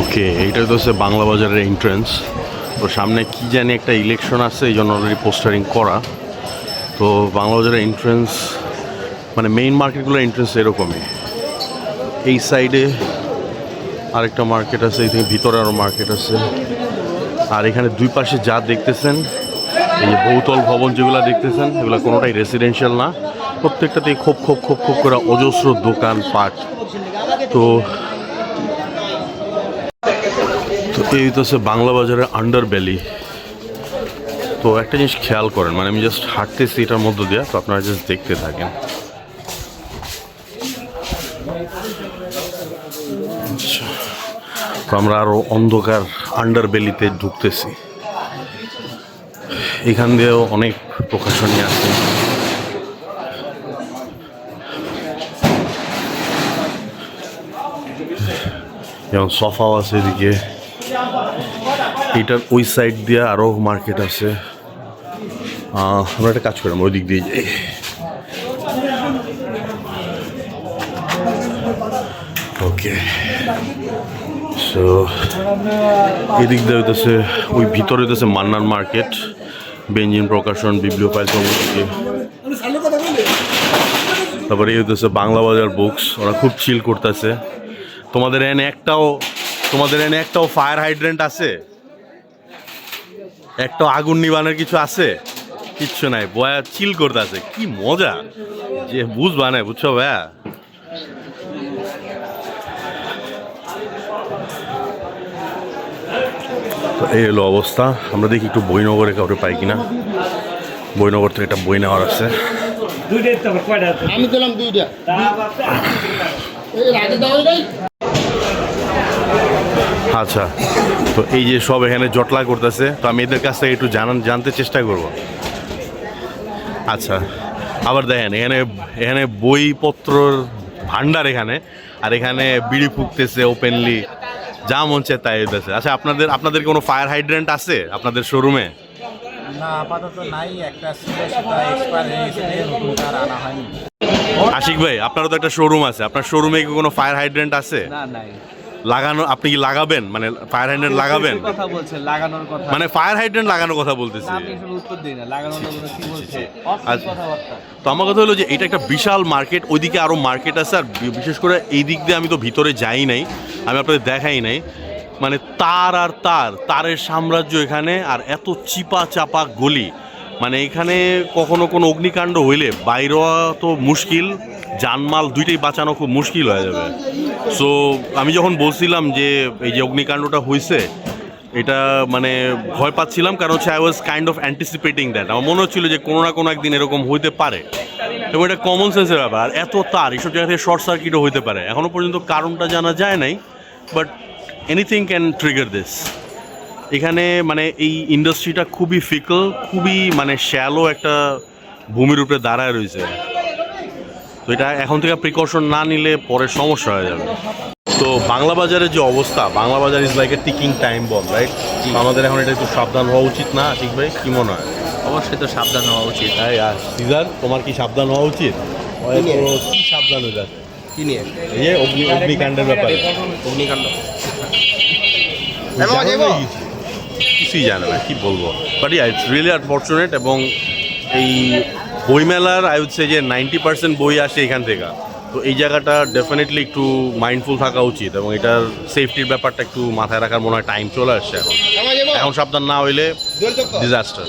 ওকে এইটা তো হচ্ছে বাংলা বাজারের এন্ট্রেন্স তো সামনে কি জানি একটা ইলেকশন আছে, এই জন্য অলরেডি পোস্টারিং করা। তো বাংলা বাজারের এন্ট্রেন্স মানে মেইন মার্কেটগুলোর এন্ট্রেন্স এরকমই। এই সাইডে আরেকটা মার্কেট আছে, এই থেকে ভিতরে আরও মার্কেট আছে। আর এখানে দুই পাশে যা দেখতেছেন, এই যে বহুতল ভবন যেগুলো দেখতেছেন, এগুলো কোনোটাই রেসিডেন্সিয়াল না। প্রত্যেকটাতেই খোপ খোপ খোপ খোপ করে অজস্র দোকান পাট তো তো এই তো হচ্ছে বাংলা বাজারের আন্ডার ভ্যালি তো একটা জিনিস খেয়াল করেন মানে আমি জাস্ট হাঁটতেছি এটার মধ্য দিয়ে, তো আপনারা জাস্ট দেখতে থাকেন। তো আমরা আরও অন্ধকার আন্ডার ঢুকতেছি। এখান দিয়েও অনেক প্রকাশনী আছে। যেমন সোফাও আছে এদিকে। এটার ওই সাইড দিয়ে আরও মার্কেট আছে। আমরা একটা কাজ করলাম ওই দিক দিয়ে যাই। ওকে সো এদিক দিয়ে হইতেছে, ওই ভিতরে হইতেছে মান্নার মার্কেট বেঞ্জিন, প্রকাশন বিপ্লপাইল দিকে তারপরে এই হইতেছে বাংলা বাজার বুকস ওরা খুব চিল করতেছে। তোমাদের এনে একটাও তোমাদের এনে একটাও ফায়ার হাইড্রেন্ট আছে? একটা আগুন নিবানোর কিছু আছে? কিচ্ছু নাই বয়া চিল করতে আছে কি মজা? যে বুঝবা না বুঝছ ভাইয়া? তো এই হলো অবস্থা আমরা দেখি একটু বইনগরে কাউকে পাই কিনা। বইনগর থেকে একটা বই নেওয়ার আছে? আমি দিলাম দুইটা। আচ্ছা তো এই যে সব এখানে জটলা করতেছে তো আমি এদের কাছ থেকে একটু জানান জানতে চেষ্টা করব। আচ্ছা আবার দেখেন এখানে এখানে বইপত্রর ভান্ডার এখানে আর এখানে বিড়ি ফুকতেছে ওপেনলি যা মন চায় তাই হইতেছে। আচ্ছা আপনাদের আপনাদের কোনো ফায়ার হাইড্রেন্ট আছে আপনাদের শোরুমে না আপাতত নাই একটা আনা হয়নি। আশিক ভাই আপনারও তো একটা শোরুম আছে আপনার শোরুমে কি কোনো ফায়ার হাইড্রেন্ট আছে? না নাই। লাগানো আপনি কি লাগাবেন? মানে ফায়ার হাইড্রেন্ট লাগাবেন? কথা বলছেন লাগানোর কথা। মানে ফায়ার হাইড্রেন্ট লাগানোর কথা বলতেছি। আপনি উত্তর দিন না লাগানোর কথা কি বলছে? তো আমার কথা হলো যে এটা একটা বিশাল মার্কেট ওইদিকে আরও মার্কেট আছে আর বিশেষ করে এই দিক দিয়ে আমি তো ভিতরে যাই নাই আমি আপনাদের দেখাই নাই। মানে তার আর তার তারের সাম্রাজ্য এখানে আর এত চিপা চাপা গলি। মানে এখানে কখনো কোনো অগ্নিকাণ্ড হইলে বাইরে তো মুশকিল জানমাল দুইটাই বাঁচানো খুব মুশকিল হয়ে যাবে। সো আমি যখন বলছিলাম যে এই যে অগ্নিকাণ্ডটা হয়েছে এটা মানে ভয় পাচ্ছিলাম কারণ হচ্ছে I was kind of anticipating that আমার মনে হচ্ছিল যে কোনো না কোনো একদিন এরকম হইতে পারে। এবং এটা কমন সেন্সের ব্যাপার। এত তার, এইসব জায়গা থেকে শর্ট সার্কিটও হইতে পারে। এখনও পর্যন্ত কারণটা জানা যায় নাই but anything can trigger this এখানে মানে এই ইন্ডাস্ট্রিটা খুবই ফিকল খুবই মানে শ্যালো একটা ভূমির উপরে দাঁড়ায় রয়েছে। তো এটা এখন থেকে প্রিকশন না নিলে পরে সমস্যা হয়ে যাবে। তো বাংলা বাজারের যে অবস্থা Bangla Bazar is like a ticking time ball right আমাদের এখন এটা একটু সাবধান হওয়া উচিত না ঠিক ভাই? কি মনে হয়? অবশ্যই তো সাবধান হওয়া উচিত। হ্যাঁ আর সিজার তোমার কি সাবধান হওয়া উচিত? কি সাবধান হয়ে যাচ্ছে? কি নিয়ে? এই অগ্নি অগ্নিকাণ্ডের ব্যাপারে। অগ্নিকাণ্ড। কিছুই জানে না কি বলব? But yeah it's really unfortunate এবং এই বইমেলার আই হচ্ছে যে নাইনটি পার্সেন্ট বই আসে এখান থেকে। তো এই জায়গাটা ডেফিনেটলি একটু মাইন্ডফুল থাকা উচিত এবং এটার সেফটির ব্যাপারটা একটু মাথায় রাখার মনে হয় টাইম চলে আসছে এখন। এখন সাবধান না হইলে ডিজাস্টার